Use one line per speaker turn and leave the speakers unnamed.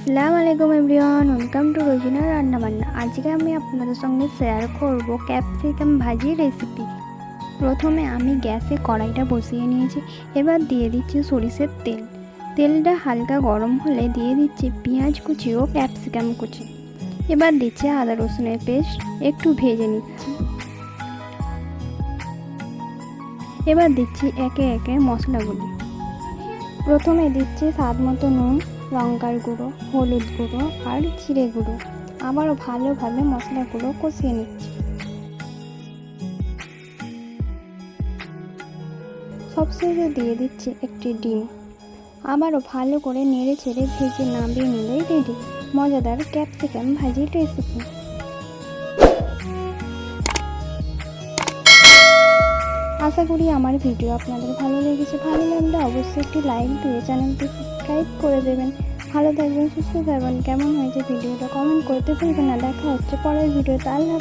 আসসালামু আলাইকুম everyone welcome to Rozina রান্নাবান্না আজকে আমি আপনাদের সঙ্গে শেয়ার করব ক্যাপসিকাম ভাজি রেসিপি প্রথমে আমি গ্যাসে কড়াইটা বসিয়ে নিয়েছি, এবার দিয়ে দিচ্ছি সরিষের তেল। তেলটা হালকা গরম হলে দিয়ে দিচ্ছি পেঁয়াজ কুচি ও ক্যাপসিকাম কুচি। এবার দিচ্ছি আদা রসুনের পেস্ট, একটু ভেজে নিচ্ছি। এবার দিচ্ছি একে একে মশলাগুলি। প্রথমে দিচ্ছি স্বাদ মতো নুন লঙ্কার গুঁড়ো, হলুদ গুঁড়ো আর জিরে গুঁড়ো। আবারও ভালোভাবে মশলাগুলো কষিয়ে নিচ্ছি। সবশেষে দিয়ে দিচ্ছি একটি ডিম। আবারও ভালো করে নেড়ে ছেড়ে ভেজে নামিয়ে নিলেই রেডি মজাদার ক্যাপসিকাম ভাজির রেসিপি আশা করি আমার ভিডিও আপনাদের ভালো লেগেছে, ভালো লাগলে অবশ্যই একটি লাইক দিয়ে চ্যানেলটি সাবস্ক্রাইব করে দেবেন। ভালো থাকবেন, সুস্থ থাকবেন, কেমন হয়েছে ভিডিওটা কমেন্ট করতে ভুলবেন না। দেখা হচ্ছে পরের ভিডিওতে। আল্লাহ